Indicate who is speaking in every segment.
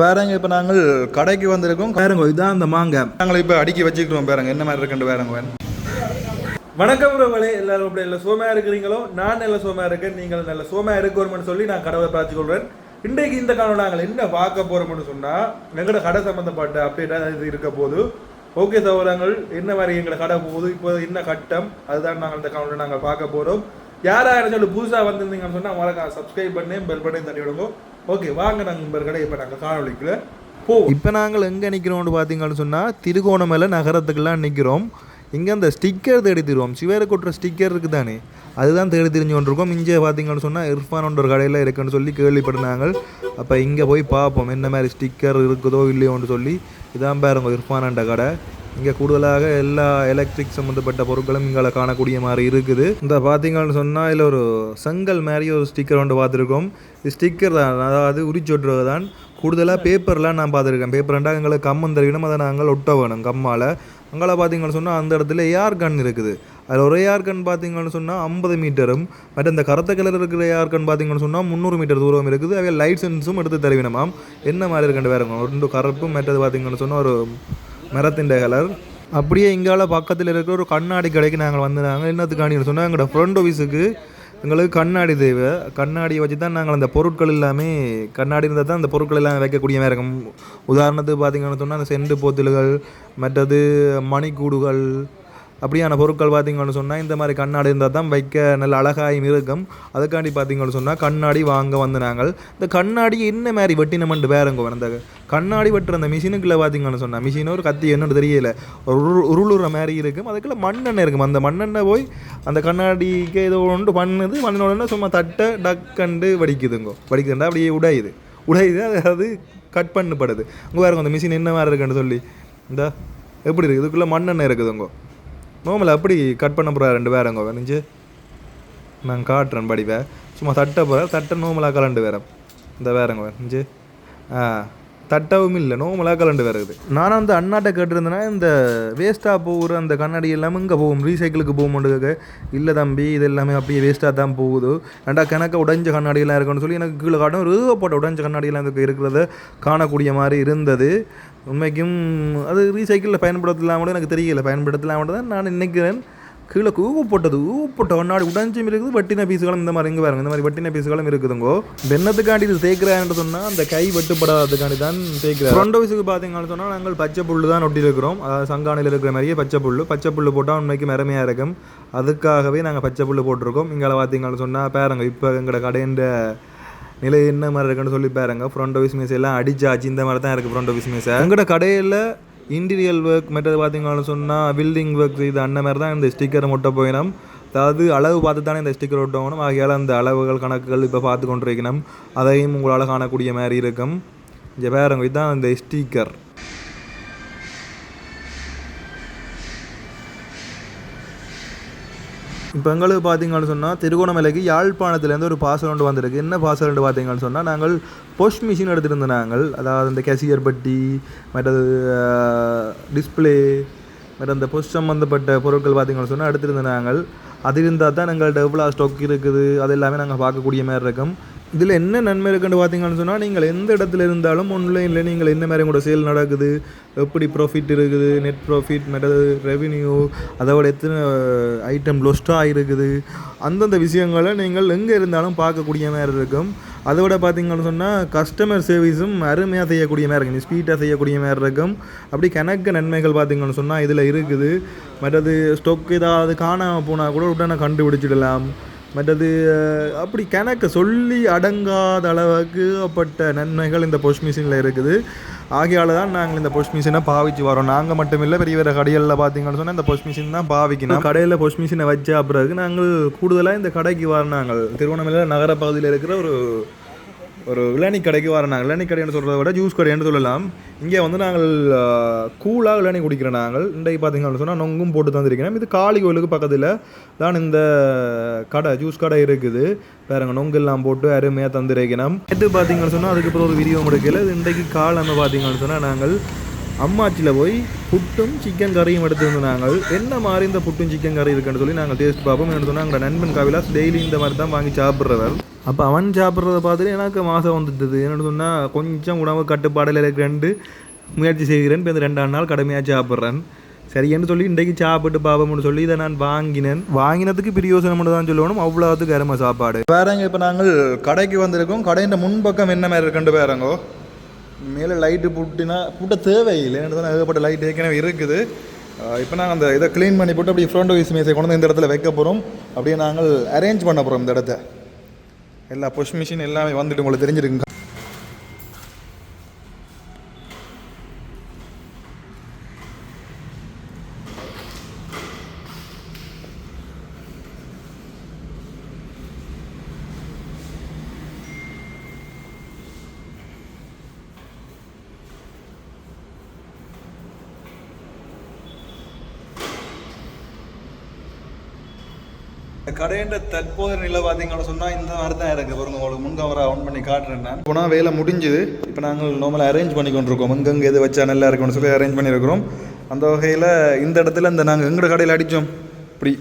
Speaker 1: வேறங்க இப்போ நாங்கள் கடைக்கு வந்திருக்கோம். வேறங்க இதான் அந்த மாங்காய் நாங்கள் இப்போ அடுக்கி வச்சுக்கிறோம் பேரங்க. என்ன மாதிரி இருக்குன்னு வேறங்க
Speaker 2: வணக்கம் உறவுகளே எல்லாரும் அப்படி நல்ல சோமையா இருக்கிறீங்களோ? நான் நல்ல சோமையா இருக்கேன் நீங்கள் நல்ல சோமையா இருக்கணும்னு சொல்லி நான் கடவுளை பிரார்த்திக் கொள்றேன். இன்றைக்கு இந்த காலம் நாங்கள் என்ன பார்க்க போறோம்னு சொன்னா எங்களோட கடை சம்பந்தப்பட்ட அப்டேட்டா இது இருக்க போது ஓகே சகோதரங்கள் என்ன மாதிரி எங்களோட கடை போகுது இப்போ என்ன கட்டம் அதுதான் நாங்கள் இந்த காலம் நாங்கள் பார்க்க போறோம். யாரா சொல்லி புதுசா வந்திருந்தீங்கன்னு சொன்னா மறக்காம சப்ஸ்கிரைப் பண்ணி பெல் பண்ணி தட்டி விடுங்க. ஓகே வாங்க நாங்கள் கடை இப்போ நாங்கள் காணொலிக்குள்ள போ
Speaker 1: இப்போ நாங்கள் எங்கே நிற்கிறோம்னு பார்த்தீங்கன்னு சொன்னால் திருகோணமலை நகரத்துக்கெல்லாம் நிற்கிறோம் இங்கே அந்த ஸ்டிக்கர் தேடி தருவோம். சிவேரை கொட்டுற ஸ்டிக்கர் இருக்குது தானே அதுதான் தேடி தெரிஞ்சு கொண்டிருக்கோம் இங்கே பார்த்தீங்கன்னு சொன்னால் இர்ஃபான் ஒரு கடையில் இருக்குன்னு சொல்லி கேள்விப்பட்டாங்க அப்போ இங்கே போய் பார்ப்போம் என்ன மாதிரி ஸ்டிக்கர் இருக்குதோ இல்லையோன்னு சொல்லி. இதான் பாருங்க இர்ஃபானண்ட கடை. இங்கே கூடுதலாக எல்லா எலக்ட்ரிக் சம்மந்தப்பட்ட பொருட்களும் இங்கே காணக்கூடிய மாதிரி இருக்குது. இந்த பார்த்தீங்கன்னு சொன்னால் இதில் ஒரு செங்கல் மாதிரி ஒரு ஸ்டிக்கர் ஒன்று பார்த்துருக்கோம். இது ஸ்டிக்கர் தான் அதாவது உரிச்சொட்டுறது தான். கூடுதலாக பேப்பர்லாம் நான் பார்த்துருக்கேன். பேப்பர்ண்டா எங்களுக்கு கம்மம் தருவினம் அதை நாங்கள் ஒட்ட வேணும் கம்மால். அங்கே பார்த்தீங்கன்னு சொன்னால் அந்த இடத்துல ஏஆர் கன் இருக்குது. அதில் ஒரு ஏஆர் கன் பார்த்தீங்கன்னு சொன்னால் ஐம்பது மீட்டரும். மற்ற இந்த கருத்த கலர் இருக்கிற ஏஆர் கன் பார்த்தீங்கன்னு சொன்னால் முந்நூறு மீட்டர் தூரம் இருக்குது. அவை லைசன்ஸும் எடுத்து தருவினமாம். என்ன மாதிரி இருக்குன்னு வேறு ரெண்டு கருப்பும் மற்றது பார்த்தீங்கன்னு சொன்னால் ஒரு மரத்தின் கலர். அப்படியே இங்கால பக்கத்தில் இருக்கிற ஒரு கண்ணாடி கடைக்கு நாங்கள் வந்தாங்க என்னத்துக்காண்டி சொன்னால் எங்களோட ஃப்ரண்ட் ஆஃபீஸுக்கு எங்களுக்கு கண்ணாடி தேவை. கண்ணாடியை வச்சு தான் நாங்கள் அந்த பொருட்கள் எல்லாமே கண்ணாடி இருந்தால் தான் அந்த பொருட்கள் எல்லாம் வைக்கக்கூடிய மாதிரி இருக்கும். உதாரணத்துக்கு பார்த்தீங்கன்னு சொன்னால் அந்த செண்டு போத்தல்கள் மற்றது மணிக்கூடுகள் அப்படியான பொருட்கள் பார்த்தீங்கன்னு சொன்னால் இந்த மாதிரி கண்ணாடி இருந்தால் தான் வைக்க நல்ல அழகாயும் இருக்கும். அதுக்காண்டி பார்த்திங்கன்னு சொன்னால் கண்ணாடி வாங்க வந்து நாங்கள் இந்த கண்ணாடி என்ன மாதிரி வெட்டினமெண்டு வேறுங்க அந்த கண்ணாடி வெட்டுற அந்த மிஷினுக்குள்ளே பார்த்தீங்கன்னு சொன்னால் மிஷின் ஒரு கத்தி என்னன்னு தெரியல. ஒரு உரு- உருளுற மாதிரி இருக்கும். அதுக்குள்ளே மண்ணெண்ணெய் இருக்கும். அந்த மண்ணெண்ணெய் போய் அந்த கண்ணாடிக்கு ஏதோ ஒன்று பண்ணுது. மண்ணோடனே சும்மா தட்டை டக்கண்டு வடிக்குதுங்கோ. வடிக்குதுண்டா அப்படியே உடையுது. உடையுது அது அது கட் பண்ணப்படுது. அங்கே வேறு அந்த மிஷின் என்ன மாதிரி இருக்குன்னு சொல்லி. இந்த எப்படி இருக்குது இதுக்குள்ளே மண்ணெண்ணெய் இருக்குதுங்கோ. நோமலை அப்படி கட் பண்ண போகிற ரெண்டு பேரங்க வேணுஞ்சு நான் காட்டுறேன் படிவை சும்மா தட்ட போகிற தட்டை நோமலாக கலண்டு வேற. இந்த வேறங்க வேணுஞ்சு ஆ. தட்டவும் இல்லை நோமலாக கலண்டு வருது நான் அந்த அண்ணாட்ட கேட்டிருந்தேன்னா இந்த வேஸ்ட்டாக போகிற அந்த கண்ணாடி எல்லாமே இங்கே போகும் ரீசைக்கிளுக்கு போகும்போது இல்லை தம்பி இது எல்லாமே அப்படியே வேஸ்ட்டாக தான் போகுது. ரெண்டா கணக்க உடைஞ்ச கண்ணாடியெல்லாம் இருக்குன்னு சொல்லி எனக்கு கீழே காட்டும் ரூபப்பட்ட உடைஞ்ச கண்ணாடியெல்லாம் இருக்கிறத காணக்கூடிய மாதிரி இருந்தது. உண்மைக்கும் அது ரீசைக்கிளில் பயன்படுத்தலாம் கூட எனக்கு தெரியல பயன்படுத்தலாம் தான் நான் நினைக்கிறேன். கீழே ஊவப்பட்டது போட்ட ஒன்னாடி உடஞ்சும் இருக்குது வட்டின பீஸுகளும் இந்த மாதிரி இங்கே பாருங்க இந்த மாதிரி வட்டின பீஸுகளும் இருக்குதுங்கோ. வெண்ணத்துக்காண்டி இது சேர்க்குறான்னு சொன்னால் அந்த கை வெட்டுப்படாததுக்காண்டி தான் சேர்க்குறேன் ஃப்ரண்ட் ஆஃபீஸுக்கு பார்த்தீங்கன்னு சொன்னால் நாங்கள் பச்சை புல்லு தான் ஒட்டி இருக்கிறோம் அதாவது சங்கானையில் இருக்கிற மாதிரியே பச்சை புல்லு. பச்சை புல் போட்டால் உண்மைக்கு மிறமையாக இருக்கும். அதுக்காகவே நாங்கள் பச்சை புல்லு போட்டிருக்கோம். இங்கே பார்த்தீங்கன்னு சொன்னால் பாருங்க இப்போ எங்களோட கடைன்ற நிலை என்ன மாதிரி இருக்குன்னு சொல்லி பாருங்க. ஃப்ரண்ட் ஆஃபீஸ் மீஸ் எல்லாம் அடிச்சாச்சு இந்த மாதிரி தான் இருக்குது ஃப்ரண்ட் ஆஃபீஸ் மீஸ் எங்களோட கடையில் இன்டீரியல் ஒர்க் மற்றது பார்த்தீங்கன்னு சொன்னால் பில்டிங் ஒர்க் இது அந்த மாதிரி தான் இந்த ஸ்டிக்கரை மொட்டை போயிடும் அதாவது அளவு பார்த்து தானே இந்த ஸ்டிக்கர் ஒட்டணும். ஆகையால் அந்த அளவுகள் கணக்குகள் இப்போ பார்த்து கொண்டிருக்கணும். அதையும் உங்களால் காணக்கூடிய மாதிரி இருக்கும். இங்கே பாருங்க இதுதான் இந்த ஸ்டிக்கர் இப்போ எங்களுக்கு பார்த்தீங்கன்னு சொன்னால் திருகோணமலைக்கு யாழ்ப்பாணத்துலேருந்து ஒரு பார்சல் ஒன்று வந்திருக்கு. என்ன பார்சல் ஒன்று பார்த்தீங்கன்னு சொன்னால் நாங்கள் போஸ்ட் மிஷின் எடுத்துகிட்டு நாங்கள். அதாவது இந்த கேசியர் பட்டி மற்றது டிஸ்பிளே மற்ற அந்த போஸ்ட் சம்மந்தப்பட்ட பொருட்கள் பார்த்தீங்கன்னு சொன்னால் எடுத்துகிட்டு நாங்கள். அது இருந்தால் தான் எங்கள்கிட்ட எவ்வளோ ஸ்டாக் இருக்குது அது எல்லாமே நாங்கள் பார்க்கக்கூடிய மாதிரி இருக்கும். இதில் என்ன நன்மை இருக்குன்னு பார்த்தீங்கன்னு சொன்னால் நீங்கள் எந்த இடத்துல இருந்தாலும் ஆன்லைனில் நீங்கள் என்ன மாதிரி உங்களோட சேல் நடக்குது எப்படி ப்ராஃபிட் இருக்குது நெட் ப்ராஃபிட் மற்றது ரெவின்யூ அதோட எத்தனை ஐட்டம் லொஸ்ட்டாக இருக்குது அந்தந்த விஷயங்களை நீங்கள் எங்கே இருந்தாலும் பார்க்கக்கூடிய மாதிரி இருக்கும். அதோட பார்த்தீங்கன்னு சொன்னால் கஸ்டமர் சர்வீஸும் அருமையாக செய்யக்கூடிய மாதிரி இருக்கும். ஸ்பீட்டாக செய்யக்கூடிய மாதிரி இருக்கும். அப்படி கணக்கு நன்மைகள் பார்த்தீங்கன்னு சொன்னால் இதில் இருக்குது. மற்றது ஸ்டொக் ஏதாவது காணாமல் போனால் கூட உடனே கண்டுபிடிச்சிடலாம். மற்றது அப்படி கணக்கு சொல்லி அடங்காத அளவுக்கு அப்பட்ட நன்மைகள் இந்த போஸ்ட் மிஷினில் இருக்குது. ஆகையால் தான் நாங்கள் இந்த போஸ்ட் மிஷினை பாவிச்சு வரோம் நாங்கள் மட்டும் இல்லை பெரிய பெரிய கடைகளில் பார்த்தீங்கன்னு சொன்னால் இந்த போஸ்ட் மிஷின் தான் பாவிக்கணும். கடையில் போஸ்ட் மிஷினை வச்ச பிறகு நாங்கள் கூடுதலாக இந்த கடைக்கு வர நாங்கள். திருவண்ணாமலையில் நகர பகுதியில் இருக்கிற ஒரு ஒரு விளையாணி கடைக்கு வர நாங்கள் இளநீ கடைன்னு சொல்கிறத விட ஜூஸ் கடைன்னு சொல்லலாம். இங்கே வந்து நாங்கள் கூலாக இளநீ குடிக்கிறோம் நாங்கள். இன்றைக்கு பார்த்தீங்கன்னு சொன்னால் நொங்கும் போட்டு தந்திருக்கிறோம் இது காளி கோயிலுக்கு பக்கத்தில் தான் இந்த கடை ஜூஸ் கடை இருக்குது. பாருங்க நொங்கெல்லாம் போட்டு அருமையாக தந்திருக்கணும் நேற்று பார்த்தீங்கன்னு சொன்னால் அதுக்கப்புறம் ஒரு வீடியோ முடிக்கல இது இன்றைக்கு காலன்னு பார்த்தீங்கன்னு சொன்னால் நாங்கள் அம்மாச்சியில் போய் புட்டும் சிக்கன் கறியும் எடுத்துருந்து நாங்கள் என்ன மாதிரி இந்த புட்டும் சிக்கன் கறி இருக்குன்னு சொல்லி நாங்கள் டேஸ்ட் பார்ப்போம். என்ன சொன்னால் எங்கள் நண்பன் கவிலாஸ் டெய்லி இந்த மாதிரி தான் வாங்கி சாப்பிட்றவர். அப்போ அவன் சாப்பிட்றத பார்த்துட்டு எனக்கு மாதம் வந்துட்டது. என்னென்னு சொன்னால் கொஞ்சம் உணவு கட்டுப்பாடில் இருக்கிறேன்ட்டு முயற்சி செய்கிறேன். இப்போ இந்த ரெண்டாம் நாள் கடுமையாக சாப்பிட்றேன். சரின்னு சொல்லி இன்றைக்கு சாப்பிட்டு பாப்போம்னு சொல்லி இதை நான் வாங்கினேன். வாங்கினதுக்கு பிரியோசனம் தான் சொல்லணும். அவ்வளோத்துக்கு அருமை சாப்பாடு.
Speaker 2: வேறங்க இப்போ நாங்கள் கடைக்கு வந்திருக்கோம். கடையின் முன்பக்கம் என்ன மாதிரி இருக்குன்னு வேறங்கோ மேலே லைட்டு புட்டினா புட்ட தேவையில்லை. தான் ஏகப்பட்ட லைட் ஏற்கனவே இருக்குது. இப்போ நாங்கள் அந்த இதை க்ளீன் பண்ணி போட்டு அப்படியே ஃப்ரண்ட் வைஸ் மேசை கொண்டு வந்து இந்த இடத்துல வைக்க போகிறோம் அப்படியே நாங்கள் அரேஞ்ச் பண்ண போகிறோம் இந்த இடத்த. எல்லா புஷ் மிஷின் எல்லாமே வந்துட்டு உங்களுக்கு தெரிஞ்சிருக்குங்க கடையின்ற தற்போது நிலை பார்த்தீங்கன்னு சொன்னால் இந்த மாதிரி தான் இருக்குது பாருங்க உங்களுக்கு முன் கவரை ஆன் பண்ணி காட்டுறேன் நான். போனால் வேலை முடிஞ்சுது. இப்போ நாங்கள் நார்மலாக அரேஞ்ச் பண்ணி கொண்டிருக்கோம். எங்கெங்கே எது வச்சா நல்லா இருக்கும்னு சொல்லி அரேஞ்ச் பண்ணியிருக்கிறோம் அந்த வகையில் இந்த இடத்துல இந்த நாங்கள் எங்கட கடையில் அடித்தோம் இப்படி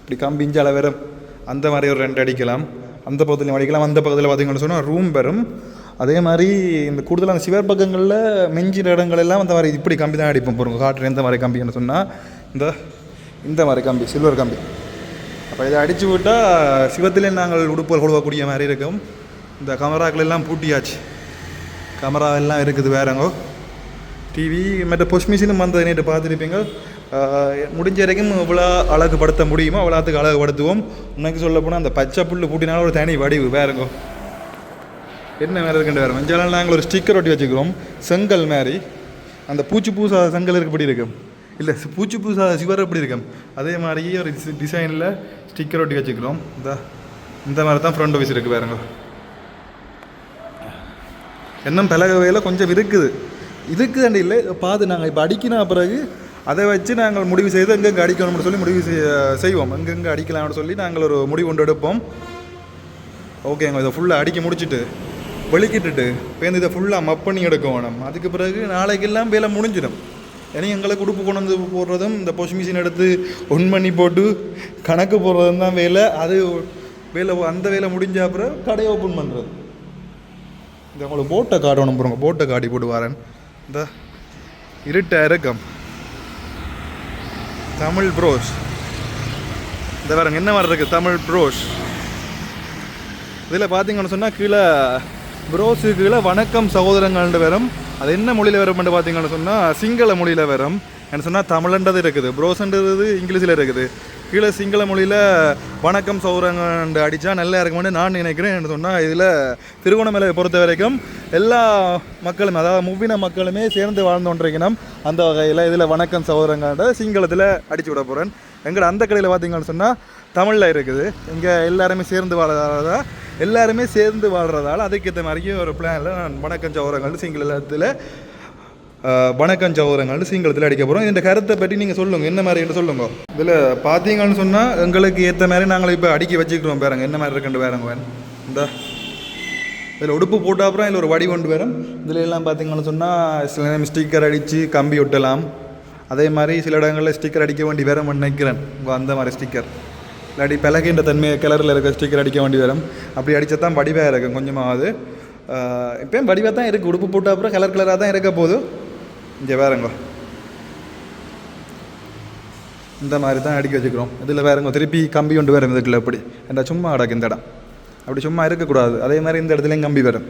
Speaker 2: இப்படி கம்பி இஞ்சால வரும் அந்த மாதிரி ஒரு ரெண்டு அடிக்கலாம். அந்த பக்கத்துலையும் அடிக்கலாம். அந்த பக்கத்தில் பார்த்தீங்கன்னு சொன்னால் ரூம் வரும் அதே மாதிரி இந்த கூடுதலாக அந்த சிவர் பக்கங்களில் மெஞ்சின இடங்கள் எல்லாம் அந்த மாதிரி இப்படி கம்பி தான் அடிப்போம். பாருங்க காட்டுறேன் எந்த மாதிரி கம்பின்னு சொன்னால் இந்த இந்த மாதிரி கம்பி சில்வர் கம்பி. அப்போ இதை அடித்து விட்டால் சிவத்திலே நாங்கள் உடுப்புகள் கொடுக்கக்கூடிய மாதிரி இருக்கும். இந்த கமராக்கள் எல்லாம் பூட்டியாச்சு. கமரா எல்லாம் இருக்குது வேறங்கோ டிவி மற்ற பொஷ் மிஷினும் வந்தது நேற்று பார்த்துருப்பீங்க. முடிஞ்ச வரைக்கும் இவ்வளோ அழகுபடுத்த முடியுமோ அவ்வளோத்துக்கு அழகுபடுத்துவோம். உனக்கு சொல்ல போனால் அந்த பச்சை புல் பூட்டினாலும் ஒரு தனி வடிவு வேறங்கோ என்ன வேறு இருக்குன்னு வேறு? மஞ்சள் நாங்கள் ஒரு ஸ்டிக்கர் ஒட்டி வச்சுக்கிறோம். செங்கல் மாதிரி. அந்த பூச்சி பூசா செங்கல் இருக்கப்படி இருக்கும்? இல்லை பூச்சி பூசா சிவர் எப்படி இருக்கும்? அதே மாதிரி ஒரு டிசைனில் ஸ்டிக்கர் ஒட்டி வச்சுக்கிறோம். இந்த இந்த மாதிரி தான் ஃப்ரண்ட் ஆஃபீஸ் இருக்குது பாருங்க இன்னும் பலகவையில் கொஞ்சம் இருக்குது. இருக்குதாண்டி இல்லை பார்த்து நாங்கள் இப்போ அடிக்கினா பிறகு அதை வச்சு நாங்கள் முடிவு செய்து எங்கெங்கே அடிக்கணும்னு சொல்லி முடிவு செய்ய- செய்வோம். எங்கெங்கே அடிக்கலாம்னு சொல்லி நாங்கள் ஒரு முடிவு கொண்டு எடுப்போம். ஓகேங்க இதை ஃபுல்லாக அடிக்க முடிச்சிட்டு வெளிக்கிட்டுட்டு பேருந்து இதை ஃபுல்லாக மப் பண்ணி எடுக்க வேணும். அதுக்கு பிறகு நாளைக்கெல்லாம் வேலை முடிஞ்சிடும். ஏன்னா எங்களுக்கு உடுப்பு கொண்டு வந்து போடுறதும் இந்த பொஷ் மிஷின் எடுத்து ஒன் பண்ணி போட்டு கணக்கு போடுறதும் தான் வேலை. அது வேலை அந்த வேலை முடிஞ்ச அப்புறம் கடையை ஓப்பன் பண்ணுறது இந்த உங்களுக்கு போட்டை காட்டணும் போகிறோங்க போட்டை காட்டி போட்டு வரேன். இந்த இருட்ட இறக்கம். தமிழ் ப்ரோஸ் இந்த வரங்க என்ன மாதிரி இருக்குது தமிழ் ப்ரோஸ் இதில் பார்த்தீங்கன்னு சொன்னால் கீழே ப்ரோஸு கீழே வணக்கம் சகோதரங்கள்ன்ற வரும். அது என்ன மொழியில் வரும்னு பார்த்தீங்கன்னு சொன்னால் சிங்கள மொழியில் வரும். என்ன சொன்னால் தமிழன்றது இருக்குது. ப்ரோஸ்ன்றது இங்கிலீஷில் இருக்குது. கீழே சிங்கள மொழியில் வணக்கம் சௌரங்கண்டு அடித்தா நல்லா இருக்கும்னு நான் நினைக்கிறேன் சொன்னால் இதில் திருவண்ணாமலையை பொறுத்த வரைக்கும் எல்லா மக்களும் அதாவது முவ்வின மக்களுமே சேர்ந்து வாழ்ந்து கொண்டிருக்கணும். அந்த வகையில் இதில் வணக்கம் சௌரங்கன்ற சிங்களத்தில் அடித்து விட போகிறேன் எங்கட அந்த கடையில் பார்த்தீங்கன்னு சொன்னால் தமிழில் இருக்குது. இங்கே எல்லாருமே சேர்ந்து வாழறதால எல்லாருமே சேர்ந்து வாழ்கிறதால அதுக்கேற்ற மாதிரியும் ஒரு பிளானில் நான் வணக்கம் சௌரங்கள் சிங்களத்தில் வணக்கம் சகோதரங்கள் சிங்களத்தில் அடிக்க போகிறோம் இந்த கருத்தை பற்றி நீங்கள் சொல்லுங்கள் என்ன மாதிரி என்று சொல்லுங்க. இதில் பார்த்தீங்கன்னு சொன்னால் எங்களுக்கு ஏற்ற மாதிரி நாங்கள் இப்போ அடிக்க வச்சுக்கிறோம் பாருங்க. என்ன மாதிரி இருக்குன்னு வேறங்க வேணும் இந்த. இதில் உடுப்பு போட்ட அப்புறம் இதில் ஒரு வடி கொண்டு வரும். இதில் எல்லாம் பார்த்தீங்கன்னு சொன்னால் சில நேரம் ஸ்டிக்கர் அடித்து கம்பி ஒட்டலாம். அதே மாதிரி சில இடங்களில் ஸ்டிக்கர் அடிக்க வேண்டி வேற நினைக்கிறேன். அந்த மாதிரி ஸ்டிக்கர் இல்லாட்டி பிளகின்ற தன்மை கிளரில் இருக்க ஸ்டிக்கர் அடிக்க வேண்டி வரும். அப்படி அடித்தா தான் வடிவாக இருக்கும் கொஞ்சமாவது இப்போயும் வடிவாக தான் இருக்குது உடுப்பு போட்ட அப்புறம் கலர் கலராக தான் இருக்க போதும் இங்கே வேறங்க இந்த மாதிரி தான் அடிக்க வச்சுக்கிறோம். இதில் வேறங்க திருப்பி கம்பி கொண்டு வரும் இதுக்குள்ள எப்படி ஏன்டா சும்மா அடக்கு இந்த இடம். அப்படி சும்மா இருக்கக்கூடாது. அதே மாதிரி இந்த இடத்துலையும் கம்பி வரும்.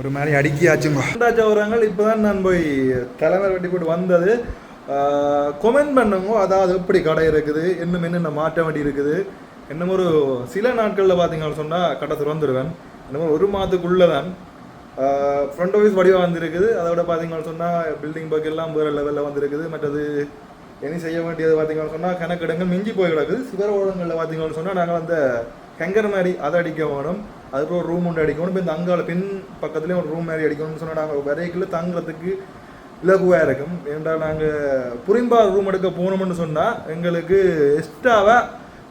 Speaker 2: ஒரு மாதிரி அடுக்கி ஆச்சுங்க வரங்கள் இப்போ தான் நான் போய் தலைவர் வெட்டி போட்டு வந்தது. கொமெண்ட் பண்ணுங்க. அதாவது எப்படி கடை இருக்குது? இன்னும் என்னென்ன மாற்ற வேண்டி இருக்குது? இன்னும் ஒரு சில நாட்களில் பார்த்தீங்கன்னு சொன்னால் கடை திறந்துடுவேன் இன்னும் ஒரு மாதத்துக்குள்ளே தான் ஃப்ரண்ட் ஆஃபீஸ் வடிவாக வந்திருக்குது. அதோட பார்த்தீங்கன்னு சொன்னால் பில்டிங் பக் எல்லாம் வேறு லெவலில் வந்திருக்குது. மற்றது இனி செய்ய வேண்டியது பார்த்தீங்கன்னு சொன்னால் கணக்கெடுங்கள் மிஞ்சி போய் கிடக்குது. சிவர ஓடங்களில் பார்த்தீங்கன்னு சொன்னால் நாங்கள் அந்த கெங்கர் மாதிரி அதை அடிக்க வேணும். அதுக்கப்புறம் ஒரு ரூம் ஒன்று அடிக்கணும். இப்போ இந்த அங்கால பின் பக்கத்துலேயும் ஒரு ரூம் மாதிரி அடிக்கணும்னு சொன்னால் நாங்கள் வரைக்குள்ள தங்குறதுக்கு இலகுவாக இருக்கும். ஏன்டா நாங்கள் புரிம்பா ரூம் எடுக்க போகணும்னு சொன்னால் எங்களுக்கு எக்ஸ்ட்ராவாக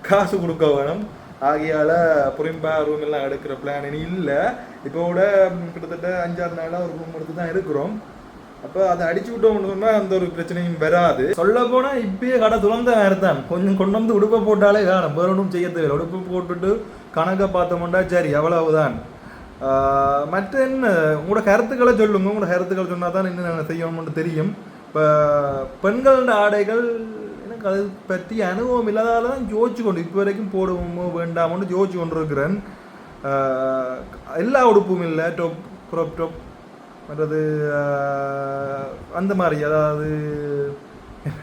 Speaker 2: காசு கொடுக்க வேணும். ஆகையால் புரிம்பா ரூம் எல்லாம் எடுக்கிற பிளான் இனி இல்லை. இப்போ கூட கிட்டத்தட்ட அஞ்சாறு நாளாக ஒரு ரூம் எடுத்து தான் இருக்கிறோம். அப்போ அதை அடிச்சு விட்டோம்னு சொன்னால் அந்த ஒரு பிரச்சனையும் வராது. சொல்ல போனால் இப்பயே கடை துறந்த நேரம் தான் கொஞ்சம் கொண்டு வந்து உடுப்பை போட்டாலே காணும். வேற ஒன்றும் செய்ய தேவையில்லை. உடுப்பு போட்டுட்டு கணக்கை பார்த்தோம்னா சரி எவ்வளவுதான். மற்ற என்ன உங்களோட கருத்துக்களை சொல்லுங்க உங்களோட கருத்துக்கள் சொன்னால் தான் என்ன செய்யணும்னு தெரியும் இப்போ பெண்களோட ஆடைகள் எனக்கு அது பற்றி அனுபவம் இல்லாதால தான் யோசிச்சு கொண்டு இப்போ வரைக்கும் போடுவோமோ வேண்டாமோன்னு யோசிச்சு கொண்டிருக்கிறேன் எல்லா உடுப்பும் இல்லை டொப் க்ரோப் டொப் மற்றது அந்த மாதிரி அதாவது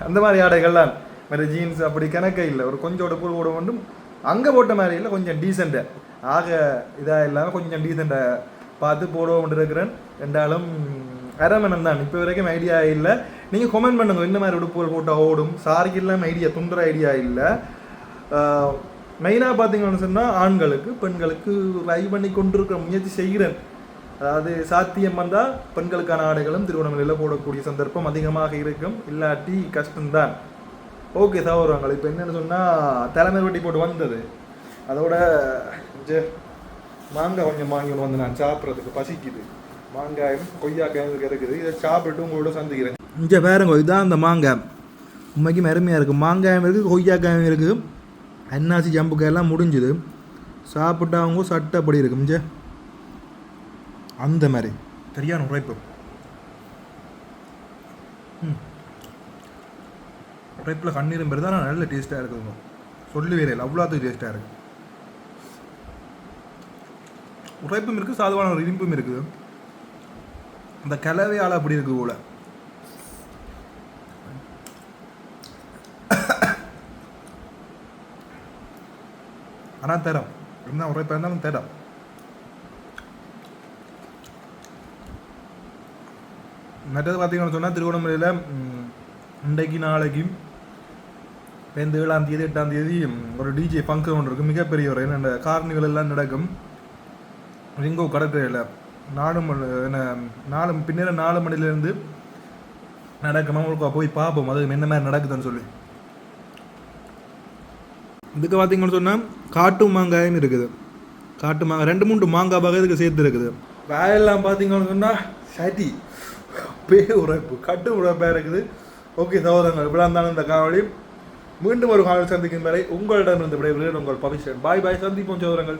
Speaker 2: அந்த மாதிரி ஆடைகள்லாம் மற்ற ஜீன்ஸ் அப்படி கணக்கே இல்லை ஒரு கொஞ்சம் உடுப்பு போட வேண்டும் அங்கே போட்ட மாதிரி இல்லை கொஞ்சம் டீசெண்டாக ஆக இதாக இல்லாமல் கொஞ்சம் டீசெண்டாக பார்த்து போடுவோம் இருக்கிறேன். ரெண்டாலும் அரமணம் தான். இப்போ வரைக்கும் ஐடியா இல்லை. நீங்கள் கமெண்ட் பண்ணுங்க. என்ன மாதிரி உடுப்புகள் போட்டால் ஓடும். சாரிக்கு இல்லாமல் ஐடியா துண்டுற ஐடியா இல்லை. மெயினாக பார்த்தீங்கன்னு சொன்னால் ஆண்களுக்கு பெண்களுக்கு ட்ரை பண்ணி கொண்டிருக்கிற முயற்சி செய்கிறேன். அதாவது சாத்தியம் வந்தால் பெண்களுக்கான ஆடைகளும் திருவண்ணாமலையில் போடக்கூடிய சந்தர்ப்பம் அதிகமாக இருக்கும். இல்லாட்டி கஷ்டம்தான். ஓகே சகோதரங்கள் இப்போ என்னென்னு சொன்னால் தலைமை வட்டி போட்டு வந்தது. அதோட மாங்காய் கொஞ்சம் வாங்கி வந்து நான் சாப்பிட்றதுக்கு பசிக்குது மாங்காயும் கொய்யாக்காயும் இருக்குது இதை சாப்பிட்டு உங்களோட சந்திக்கிறேன் இங்கே பாருங்க இதுதான் அந்த மாங்காய் உண்மைக்கும் அருமையாக இருக்குது மாங்காயும் இருக்குது கொய்யாக்காயும் இருக்குது அன்னாசி ஜம்புக்காயெல்லாம் முடிஞ்சுது சாப்பிட்டவங்க சட்டப்படி இருக்கும் இங்கே அந்த மாதிரி சரியான உழைப்பு ம் உழைப்பில் கண்ணீரும் பெருதான் நல்ல டேஸ்ட்டாக இருக்குதுங்க சொல்லி வேற அவ்வளோத்துக்கு டேஸ்ட்டாக இருக்குது உழைப்பும் இருக்குது சாதுவான ஒரு இனிப்பும் இருக்குது அந்த கலவையால் அப்படி இருக்கு போல. ஆனால் தரம் என்ன உழைப்பாக இருந்தாலும் தரம் மற்றது பார்த்தீங்கன்னு சொன்னால் திருவண்ணாமலையில் இன்றைக்கு நாளைக்கு இப்போ இந்த ஏழாம் தேதி எட்டாம் தேதி ஒரு டிஜே ஃபங்க்ஷன் ஒன்று இருக்குது மிகப்பெரிய ஒரு என்ன காரணிகள் எல்லாம் நடக்கும். ரிங்கோ கடற்கரையில் நாலு மணி என்ன நாலு பின்னர நாலு மணிலேருந்து நடக்கணும். போய் பார்ப்போம் அது என்ன மாதிரி நடக்குதுன்னு சொல்லி. இதுக்கு பார்த்தீங்கன்னு சொன்னால் காட்டு மாங்காயும் இருக்குது. காட்டு மாங்காய் ரெண்டு மூணு மாங்காய் வகை இதுக்கு சேர்த்து இருக்குது. வேலையெல்லாம் பார்த்தீங்கன்னு சொன்னால் சட்டி. பே உழைப்பு கட்டு உழைப்பாக இருக்குது. ஓகே சகோதரங்கள் இப்படி இருந்தாலும் இந்த காவலி மீண்டும் ஒரு காவல் சந்திக்கும் வரை உங்களிடம் இருந்து விடைபெறுகிறேன். உங்கள் பவிஷன். பாய் பாய். சந்திப்போம் சோதரங்கள்